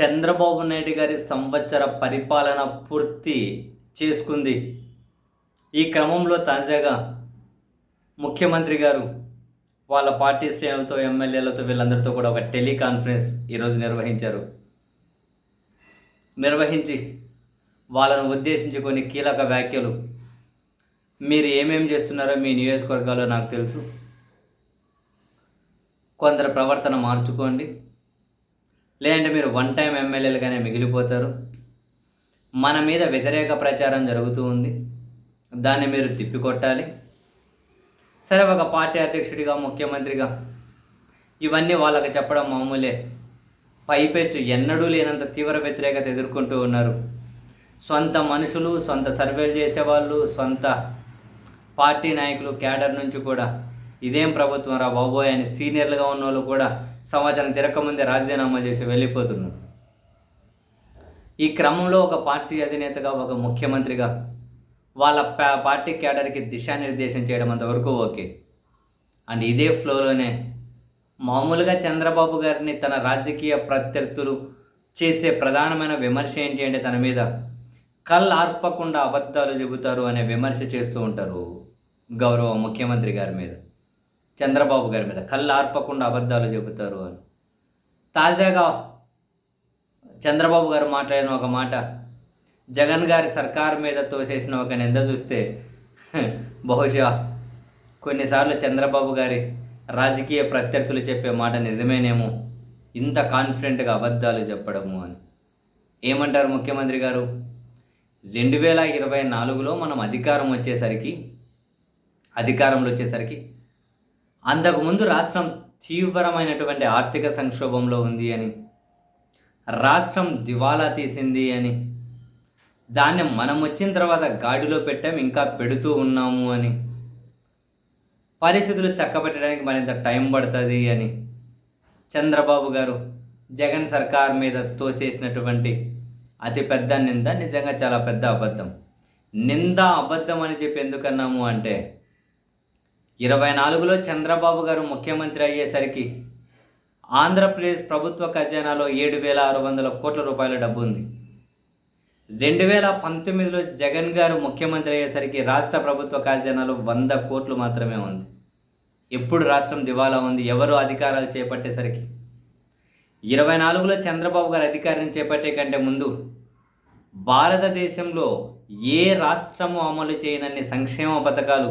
చంద్రబాబు నాయుడు గారి సంవత్సర పరిపాలన పూర్తి చేసుకుంది. ఈ క్రమంలో తాజాగా ముఖ్యమంత్రి గారు వాళ్ళ పార్టీ శ్రేణులతో ఎమ్మెల్యేలతో వీళ్ళందరితో కూడా ఒక టెలికాన్ఫరెన్స్ ఈరోజు నిర్వహించారు. నిర్వహించి వాళ్ళను ఉద్దేశించి కొన్ని కీలక వ్యాఖ్యలు. మీరు ఏమేం చేస్తున్నారో మీ నియోజకవర్గాల్లో నాకు తెలుసు. కొందరు ప్రవర్తన మార్చుకోండి. లేదంటే మీరు వన్ టైం ఎమ్మెల్యేలుగానే మిగిలిపోతారు. మన మీద వ్యతిరేక ప్రచారం జరుగుతూ ఉంది. దాన్ని మీరు తిప్పికొట్టాలి. సరే ఒక పార్టీ అధ్యక్షుడిగా ముఖ్యమంత్రిగా ఇవన్నీ వాళ్ళకి చెప్పడం మామూలే. పైపెచ్చు ఎన్నడూ లేనంత తీవ్ర వ్యతిరేకత ఎదుర్కొంటూ ఉన్నారు. సొంత మనుషులు సొంత సర్వేలు చేసేవాళ్ళు సొంత పార్టీ నాయకులు క్యాడర్ నుంచి కూడా ఇదేం ప్రభుత్వం రా బాబోయ్ అని సీనియర్లుగా ఉన్న వాళ్ళు కూడా సమాచారం తిరగకముందే రాజీనామా చేసి వెళ్ళిపోతున్నారు. ఈ క్రమంలో ఒక పార్టీ అధినేతగా ఒక ముఖ్యమంత్రిగా వాళ్ళ పార్టీ క్యాడర్కి దిశానిర్దేశం చేయడం అంతవరకు ఓకే. అండ్ ఇదే ఫ్లోలోనే మామూలుగా చంద్రబాబు గారిని తన రాజకీయ ప్రత్యర్థులు చేసే ప్రధానమైన విమర్శ ఏంటి అంటే తన మీద కళ్ళు ఆర్పకుండా అబద్ధాలు చెబుతారు అనే విమర్శ చేస్తూ ఉంటారు గౌరవ ముఖ్యమంత్రి గారి మీద. చంద్రబాబు గారి మీద కళ్ళు ఆర్పకుండా అబద్ధాలు చెబుతారు అని తాజాగా చంద్రబాబు గారు మాట్లాడిన ఒక మాట జగన్ గారి సర్కార్ మీద తోసేసిన ఒక నింద చూస్తే బహుశా కొన్నిసార్లు చంద్రబాబు గారి రాజకీయ ప్రత్యర్థులు చెప్పే మాట నిజమేనేమో ఇంత కాన్ఫిడెంట్గా అబద్ధాలు చెప్పడము అని. ఏమంటారు ముఖ్యమంత్రి గారు? రెండు వేల ఇరవై నాలుగులో మనం అధికారం వచ్చేసరికి అధికారంలో వచ్చేసరికి అంతకుముందు రాష్ట్రం తీవ్రమైనటువంటి ఆర్థిక సంక్షోభంలో ఉంది అని రాష్ట్రం దివాలా తీసింది అని దాన్ని మనం వచ్చిన తర్వాత గాడిలో పెట్టాం ఇంకా పెడుతూ ఉన్నాము అని పరిస్థితులు చక్కబెట్టడానికి మరింత టైం పడుతుంది అని చంద్రబాబు గారు జగన్ సర్కార్ మీద తోసేసినటువంటి అతి పెద్ద నింద నిజంగా చాలా పెద్ద అబద్ధం. నింద అబద్ధం అని చెప్పి ఎందుకన్నాము అంటే ఇరవై నాలుగులో చంద్రబాబు గారు ముఖ్యమంత్రి అయ్యేసరికి ఆంధ్రప్రదేశ్ ప్రభుత్వ ఖజానాలో ఏడు వేల ఆరు వందల కోట్ల రూపాయల డబ్బు ఉంది. రెండు వేల పంతొమ్మిదిలో జగన్ గారు ముఖ్యమంత్రి అయ్యేసరికి రాష్ట్ర ప్రభుత్వ ఖజానాలో వంద కోట్లు మాత్రమే ఉంది. ఎప్పుడు రాష్ట్రం దివాలా ఉంది ఎవరు అధికారాలు చేపట్టేసరికి? ఇరవై నాలుగులో చంద్రబాబు గారు అధికారం చేపట్టే కంటే ముందు భారతదేశంలో ఏ రాష్ట్రము అమలు చేయనన్ని సంక్షేమ పథకాలు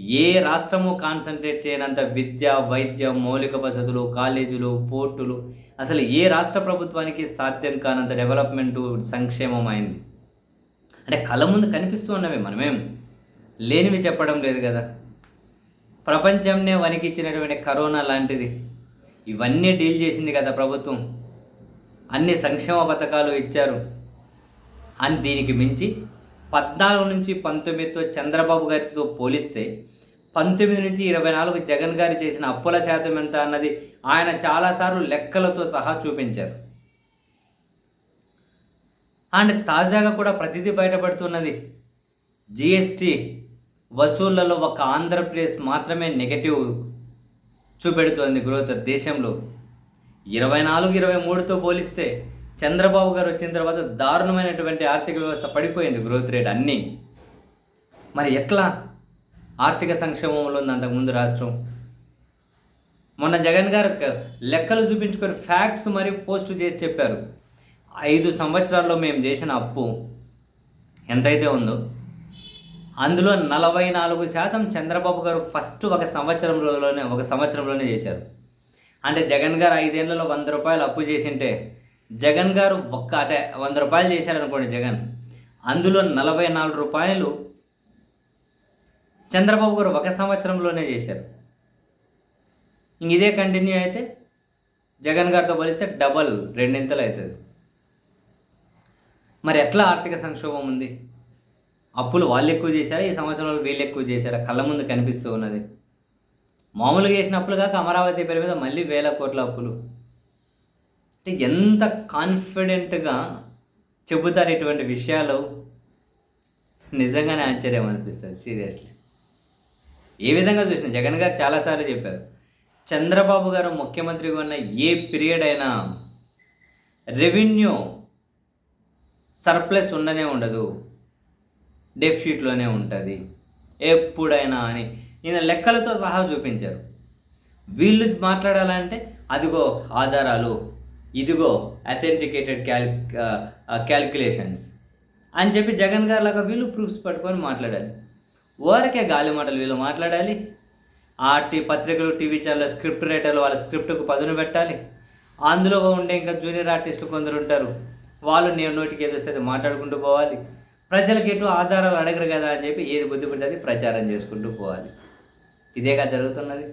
ఏ రాష్ట్రము కాన్సన్ట్రేట్ చేయనంత విద్య వైద్య మౌలిక వసతులు కాలేజీలు పోర్టులు అసలు ఏ రాష్ట్ర ప్రభుత్వానికి సాధ్యం కానంత డెవలప్మెంటు సంక్షేమం అయింది అంటే కళ్ళ ముందు కనిపిస్తూ ఉన్నవి మనమేం లేనివి చెప్పడం లేదు కదా. ప్రపంచంనే వణికిచ్చినటువంటి కరోనా లాంటిది. ఇవన్నీ డీల్ చేసింది కదా ప్రభుత్వం. అన్ని సంక్షేమ పథకాలు ఇచ్చారు. అని దీనికి మించి పద్నాలుగు నుంచి పంతొమ్మిదితో చంద్రబాబు గారితో పోలిస్తే పంతొమ్మిది నుంచి ఇరవై నాలుగు జగన్ గారు చేసిన అప్పుల శాతం ఎంత అన్నది ఆయన చాలాసార్లు లెక్కలతో సహా చూపించారు. అండ్ తాజాగా కూడా ప్రతిదీ బయటపడుతున్నది. జిఎస్టి వసూళ్ళలో ఒక ఆంధ్రప్రదేశ్ మాత్రమే నెగటివ్ చూపెడుతోంది గ్రోత్ దేశంలో. ఇరవై నాలుగు ఇరవై మూడుతో పోలిస్తే చంద్రబాబు గారు వచ్చిన తర్వాత దారుణమైనటువంటి ఆర్థిక వ్యవస్థ పడిపోయింది గ్రోత్ రేట్ అన్నీ. మరి ఎట్లా? ఆర్థిక సంక్షేమంలో ఉంది అంతకుముందు రాష్ట్రం. మొన్న జగన్ గారు లెక్కలు చూపించుకొని ఫ్యాక్ట్స్ మరి పోస్ట్ చేసి చెప్పారు. ఐదు సంవత్సరాల్లో మేము చేసిన అప్పు ఎంతైతే ఉందో అందులో నలభై నాలుగు శాతం చంద్రబాబు గారు ఫస్ట్ ఒక సంవత్సరంలోనే ఒక సంవత్సరంలోనే చేశారు. అంటే జగన్ గారు ఐదేళ్ళలో వంద రూపాయలు అప్పు చేసింటే జగన్ గారు ఒక్క అంటే వంద రూపాయలు చేశారనుకోండి జగన్ అందులో నలభై నాలుగు రూపాయలు చంద్రబాబు గారు ఒక సంవత్సరంలోనే చేశారు. ఇంక ఇదే కంటిన్యూ అయితే జగన్ గారితో పోలిస్తే డబల్ రెండింతలు అవుతుంది. మరి ఎట్లా ఆర్థిక సంక్షోభం ఉంది? అప్పులు వాళ్ళు ఎక్కువ చేశారా? ఈ సంవత్సరంలో వీళ్ళు ఎక్కువ చేశారా? కళ్ళ ముందు కనిపిస్తూ ఉన్నది. మామూలుగా చేసిన అప్పులు కాక అమరావతి పేరు మీద మళ్ళీ వేల కోట్ల అప్పులు. అంటే ఎంత కాన్ఫిడెంట్గా చెబుతారు ఇటువంటి విషయాలు నిజంగానే ఆశ్చర్యం అనిపిస్తుంది సీరియస్లీ. ఏ విధంగా చూసినా జగన్ గారు చాలాసార్లు చెప్పారు చంద్రబాబు గారు ముఖ్యమంత్రిగా ఉన్న ఏ పీరియడ్ అయినా రెవెన్యూ సర్ప్లస్ ఉండనే ఉండదు డెఫిషిట్లోనే ఉంటుంది ఎప్పుడైనా అని ఈయన లెక్కలతో సహా చూపించారు. వీళ్ళు మాట్లాడాలంటే అదిగో ఆధారాలు ఇదిగో అథెంటికేటెడ్ క్యాల్ క్యాల్కులేషన్స్ అని చెప్పి జగన్ గారు లాగా వీళ్ళు ప్రూఫ్స్ పట్టుకొని మాట్లాడాలి. ఓరకే గాలి మాటలు వీళ్ళు మాట్లాడాలి. ఆర్టీ పత్రికలు టీవీ ఛానల్ స్క్రిప్ట్ రైటర్లు వాళ్ళ స్క్రిప్ట్కు పదును పెట్టాలి. అందులో ఉండే ఇంకా జూనియర్ ఆర్టిస్టులు కొందరు ఉంటారు. వాళ్ళు నేను నోటికి ఏదో మాట్లాడుకుంటూ పోవాలి. ప్రజలకు ఎటు ఆధారాలు అడగరు కదా అని చెప్పి ఏది బుద్ధి పడితే ప్రచారం చేసుకుంటూ పోవాలి. ఇదేగా జరుగుతున్నది.